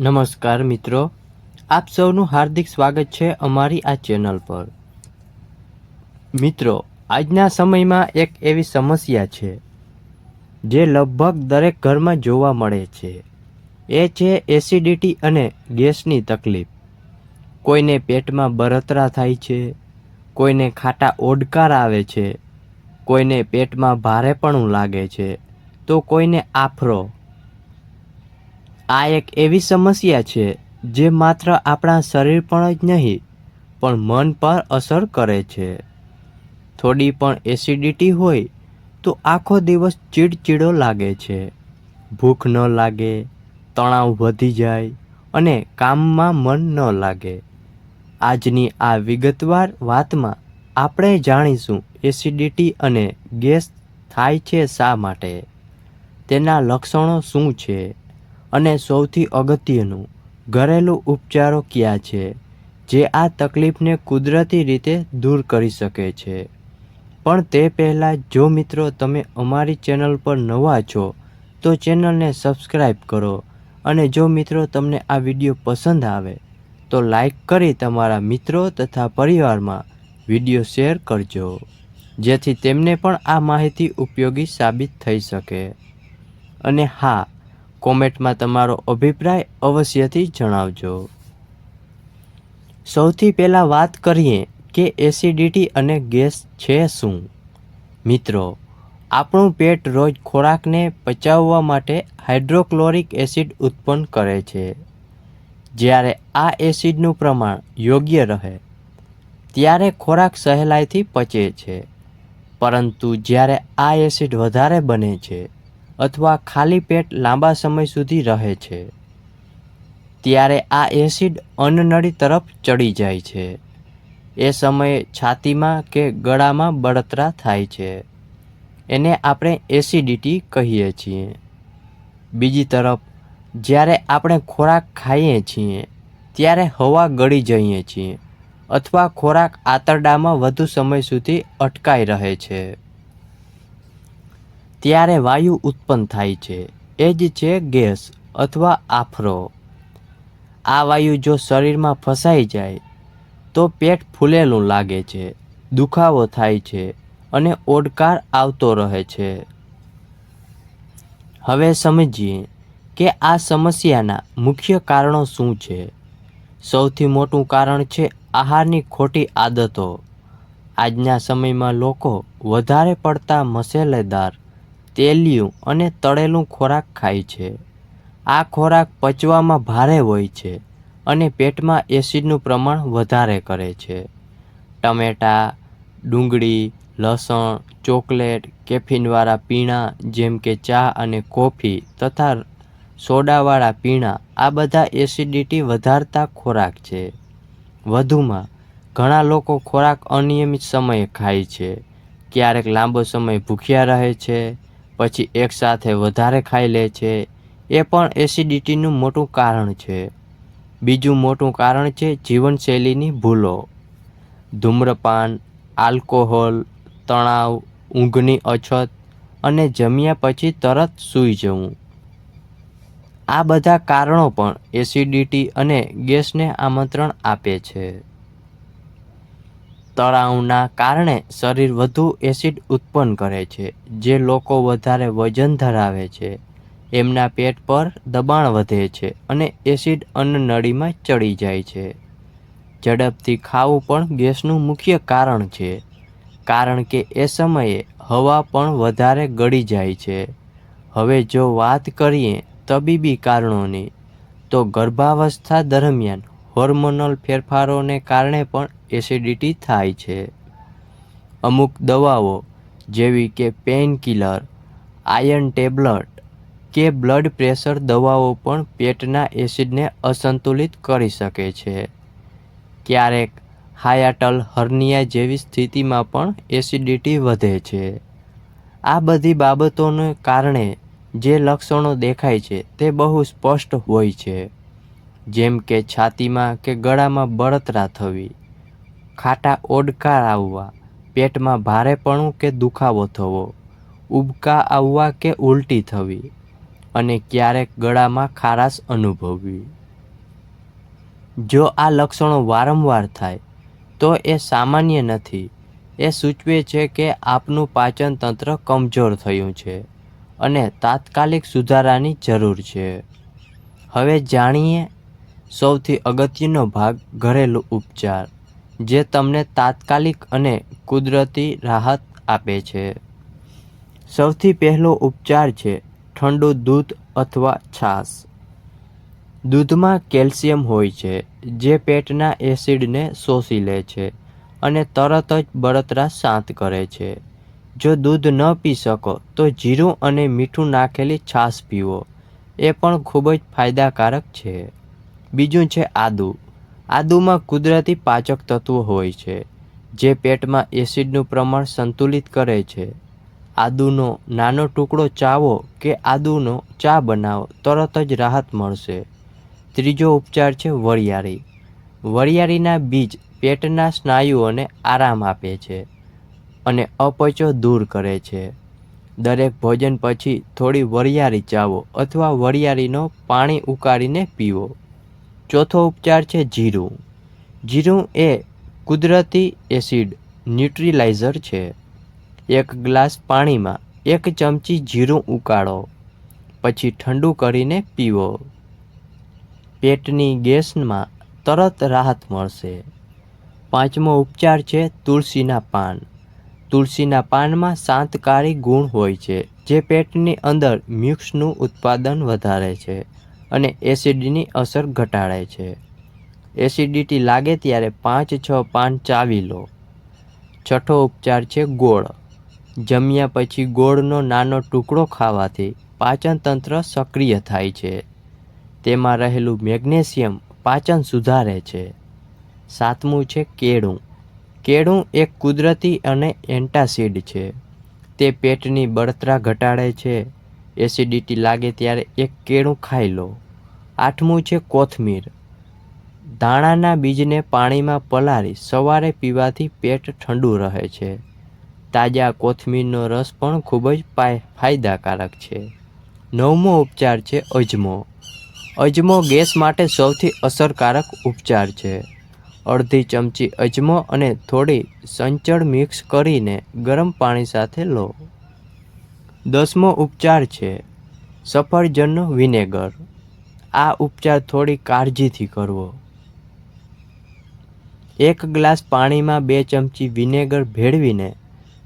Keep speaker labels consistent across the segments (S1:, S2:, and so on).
S1: નમસ્કાર મિત્રો, આપ સૌનું હાર્દિક સ્વાગત છે અમારી આ ચેનલ પર. મિત્રો, આજના સમયમાં એક એવી સમસ્યા છે, જે લગભગ દરેક ઘરમાં જોવા મળે છે. એ છે એસિડિટી અને ગેસની તકલીફ. કોઈને પેટમાં બળતરા થાય છે, કોઈને ખાટા ઓડકાર આવે છે, કોઈને પેટમાં ભારેપણું લાગે છે, તો કોઈને આફરો આ એક એવી સમસ્યા છે જે માત્ર આપણા શરીર પર જ નહીં, પણ મન પર અસર કરે છે. થોડી પણ એસિડિટી હોય તો આખો દિવસ ચીડચીડો લાગે છે. ભૂખ ન લાગે, તણાવ વધી જાય અને કામમાં મન ન લાગે. આજની આ વિગતવાર વાતમાં આપણે જાણીશું એસિડિટી અને ગેસ થાય છે શા માટે, તેના લક્ષણો શું છે? અને સૌથી અગત્યનું, ઘરેલું ઉપચારો કયા છે, જે આ તકલીફને કુદરતી રીતે દૂર કરી શકે છે? પણ તે પહેલાં જો મિત્રો તમે અમારી ચેનલ પર નવા છો, તો ચેનલને સબસ્ક્રાઈબ કરો અને જો મિત્રો તમને આ વીડિયો પસંદ આવે, તો લાઈક કરી તમારા મિત્રો તથા પરિવારમાં વીડિયો શેર કરજો, જેથી તેમને પણ આ માહિતી ઉપયોગી સાબિત થઈ શકે. અને હા કોમેન્ટમાં તમારો અભિપ્રાય અવશ્યથી જણાવજો. સૌથી પહેલાં વાત કરીએ કે એસિડિટી અને ગેસ છે શું? મિત્રો, આપણું પેટ રોજ ખોરાકને પચાવવા માટે હાઇડ્રોક્લોરિક એસિડ ઉત્પન્ન કરે છે. જ્યારે આ એસિડનું પ્રમાણ યોગ્ય રહે, ત્યારે ખોરાક સહેલાઈથી પચે છે. પરંતુ જ્યારે આ એસિડ વધારે બને છે અથવા ખાલી પેટ લાંબા સમય સુધી રહે છે. ત્યારે આ એસિડ અન્નનળી તરફ ચડી જાય છે. એ સમયે છાતીમાં કે ગળામાં બળતરા થાય છે. એને આપણે એસિડિટી કહીએ છીએ. બીજી તરફ, જ્યારે આપણે ખોરાક ખાઈએ છીએ, ત્યારે હવા ગળી જઈએ છીએ, અથવા ખોરાક આંતરડામાં વધુ સમય સુધી અટકાઈ રહે છે. ત્યારે વાયુ ઉત્પન્ન થાય છે. એ જ છે ગેસ અથવા આફરો. આ વાયુ જો શરીરમાં ફસાઈ જાય, તો પેટ ફૂલેલું લાગે છે, દુખાવો થાય છે અને ઓડકાર આવતો રહે છે. હવે સમજીએ કે આ સમસ્યાના મુખ્ય કારણો શું છે. સૌથી મોટું કારણ છે આહારની ખોટી આદતો. આજના સમયમાં લોકો વધારે પડતા મસાલેદાર તેલિયું અને તળેલું ખોરાક ખાય છે. આ ખોરાક પચવામાં ભારે હોય છે અને પેટમાં એસિડનું પ્રમાણ વધારે કરે છે. ટમેટાં, ડુંગળી, લસણ, ચોકલેટ, કેફીનવાળા પીણાં જેમ કે ચા અને કોફી તથા સોડાવાળા પીણાં આ બધા એસિડિટી વધારતા ખોરાક છે. વધુમાં, ઘણા લોકો ખોરાક અનિયમિત સમયે ખાય છે. ક્યારેક લાંબો સમય ભૂખ્યા રહે છે પછી એકસાથે વધારે ખાઈ લે છે. એ પણ એસિડિટીનું મોટું કારણ છે. બીજું મોટું કારણ છે જીવનશૈલીની ભૂલો. ધૂમ્રપાન, આલ્કોહોલ, તણાવ, ઊંઘની અછત અને જમ્યા પછી તરત સૂઈ જવું. આ બધા કારણો પણ એસિડિટી અને ગેસને આમંત્રણ આપે છે. તણાવના કારણે શરીર વધુ એસિડ ઉત્પન્ન કરે છે, જે લોકો વધારે વજન ધરાવે છે. એમના પેટ પર દબાણ વધે છે અને એસિડ અન્નનળીમાં ચડી જાય છે. ઝડપથી ખાવું પણ ગેસનું મુખ્ય કારણ છે, કારણ કે એ સમયે હવા પણ વધારે ગળી જાય છે. હવે જો વાત કરીએ તબીબી કારણોની, તો ગર્ભાવસ્થા દરમિયાન હોર્મોનલ ફેરફારોને કારણે પણ એસિડિટી થાય છે. અમુક દવાઓ જેવી કે પેઇન કિલર આયર્ન ટેબ્લેટ કે બ્લડ પ્રેશર દવાઓ પણ પેટના એસિડને અસંતુલિત કરી શકે છે. ક્યારેક હાયાટલ હર્નિયા જેવી સ્થિતિમાં પણ એસિડિટી વધે છે. આ બધી બાબતોને કારણે જે લક્ષણો દેખાય છે તે બહુ સ્પષ્ટ હોય છે. જેમ કે છાતીમાં કે ગળામાં બળતરા થવી ખાટા ઓડકાર આવવા, પેટમાં ભારેપણું કે દુખાવો થવો, ઉબકા આવવા કે ઉલટી થવી અને ક્યારેક ગળામાં ખારાશ અનુભવવી. જો આ લક્ષણો વારંવાર થાય, તો એ સામાન્ય નથી. એ સૂચવે છે કે આપનું પાચન તંત્ર કમજોર થયું છે અને તાત્કાલિક સુધારાની જરૂર છે. હવે જાણીએ, સૌથી અગત્યનો ભાગ ઘરેલું ઉપચાર. જે તમને તાત્કાલિક અને કુદરતી રાહત આપે છે. સૌથી પહેલો ઉપચાર છે ઠંડુ દૂધ અથવા છાશ. દૂધમાં કેલ્શિયમ હોય છે, જે પેટના એસિડને શોષી લે છે અને તરત જ બળતરા શાંત કરે છે. જો દૂધ ન પી શકો, તો જીરું અને મીઠું નાખેલી છાશ પીવો. એ પણ ખૂબ જ ફાયદાકારક છે. બીજું છે આદુ. આદુમાં કુદરતી પાચક તત્વો હોય છે, જે પેટમાં એસિડનું પ્રમાણ સંતુલિત કરે છે. આદુનો નાનો ટુકડો ચાવો કે આદુનો ચા બનાવો, તરત જ રાહત મળશે. ત્રીજો ઉપચાર છે વરિયાળી. વરિયાળીના બીજ પેટના સ્નાયુઓને આરામ આપે છે અને અપચો દૂર કરે છે. દરેક ભોજન પછી થોડી વરિયાળી ચાવો અથવા વરિયાળીનો પાણી ઉકાળીને પીવો. ચોથો ઉપચાર છે જીરું. જીરું એ કુદરતી એસિડ ન્યુટ્રીલાઇઝર છે. એક ગ્લાસ પાણીમાં એક ચમચી જીરું ઉકાળો, પછી ઠંડુ કરીને પીવો. પેટની ગેસમાં તરત રાહત મળશે. પાંચમો ઉપચાર છે તુલસીના પાન. તુલસીના પાનમાં શાંતકારી ગુણ હોય છે, જે પેટની અંદર મ્યુક્સનું ઉત્પાદન વધારે છે. અને એસિડની અસર ઘટાડે છે. એસિડિટી લાગે ત્યારે પાંચ, છ પાન ચાવી લો. છઠ્ઠો ઉપચાર છે ગોળ. જમ્યા પછી ગોળનો નાનો ટુકડો ખાવાથી પાચન તંત્ર સક્રિય થાય છે. તેમાં રહેલું મેગ્નેશિયમ પાચન સુધારે છે. સાતમું છે કેળું. કેળું એક કુદરતી અને એન્ટાસિડ છે. તે પેટની બળતરા ઘટાડે છે. એસિડિટી લાગે ત્યારે એક કેળું ખાઈ લો. આઠમું છે કોથમીર. દાણાના બીજને પાણીમાં પલાળી સવારે પીવાથી પેટ ઠંડુ રહે છે. તાજા કોથમીરનો રસ પણ ખૂબ જ ફાયદાકારક છે. નવમો ઉપચાર છે અજમો. અજમો ગેસ માટે સૌથી અસરકારક ઉપચાર છે. અડધી ચમચી અજમો અને થોડી સંચળ મિક્સ કરીને ગરમ પાણી સાથે લો. દસમો ઉપચાર છે સફરજનનો વિનેગર. આ ઉપચાર થોડી કાળજીથી કરવો. એક ગ્લાસ પાણીમાં બે ચમચી વિનેગર ભેળવીને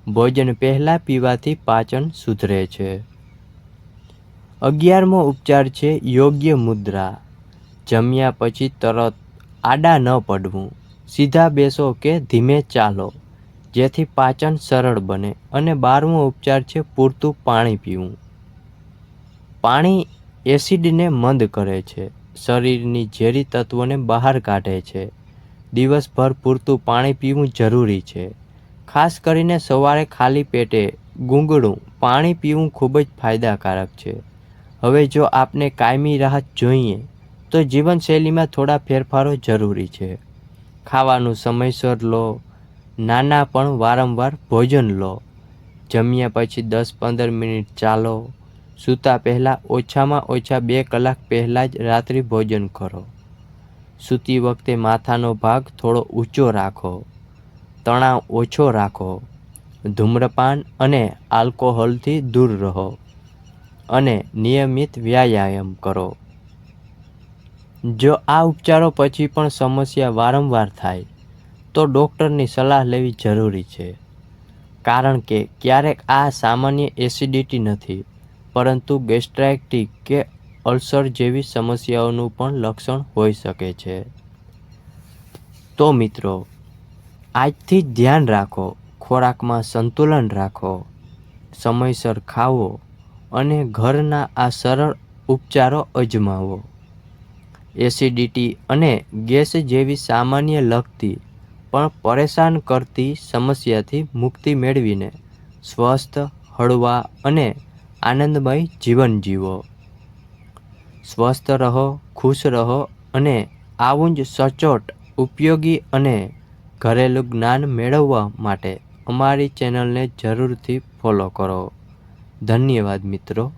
S1: ભોજન પહેલાં પીવાથી પાચન સુધરે છે. અગિયારમો ઉપચાર છે યોગ્ય મુદ્રા. જમ્યા પછી તરત આડા ન પડવું. સીધા બેસો કે ધીમે ચાલો. જેથી પાચન સરળ બને અને બારમો ઉપચાર છે પૂરતું પાણી પીવું. પાણી એસિડને મંદ કરે છે. શરીરની ઝેરી તત્વોને બહાર કાઢે છે. દિવસભર પૂરતું પાણી પીવું જરૂરી છે. ખાસ કરીને સવારે ખાલી પેટે ગુંગળું પાણી પીવું ખૂબ જ ફાયદાકારક છે. હવે જો આપને કાયમી રાહત જોઈએ, તો જીવનશૈલીમાં થોડા ફેરફારો જરૂરી છે. ખાવાનું સમયસર લો નાના પણ વારંવાર ભોજન લો. જમ્યા પછી દસ પંદર મિનિટ ચાલો. સૂતા પહેલાં ઓછામાં ઓછા બે કલાક પહેલાં જ રાત્રિ ભોજન કરો. સૂતી વખતે માથાનો ભાગ થોડો ઊંચો રાખો. તણાવ ઓછો રાખો. ધૂમ્રપાન અને આલ્કોહોલથી દૂર રહો અને નિયમિત વ્યાયામ કરો. જો આ ઉપચારો પછી પણ સમસ્યા વારંવાર થાય તો ડૉક્ટરની સલાહ લેવી જરૂરી છે. કારણ કે ક્યારેક આ સામાન્ય એસિડિટી નથી, પરંતુ ગેસ્ટ્રાઇટિક કે અલ્સર જેવી સમસ્યાઓનું પણ લક્ષણ હોઈ શકે છે. તો મિત્રો, આજથી જ ધ્યાન રાખો, ખોરાકમાં સંતુલન રાખો, સમયસર ખાવો અને ઘરના આ સરળ ઉપચારો અજમાવો. એસિડિટી અને ગેસ જેવી સામાન્ય લગતી પણ પરેશાન કરતી સમસ્યાથી મુક્તિ મેળવીને સ્વસ્થ, હળવા અને આનંદમય જીવન જીવો. સ્વસ્થ રહો, ખુશ રહો અને આવું જ સચોટ, ઉપયોગી અને ઘરેલું જ્ઞાન મેળવવા માટે અમારી ચેનલને જરૂરથી ફોલો કરો. ધન્યવાદ મિત્રો.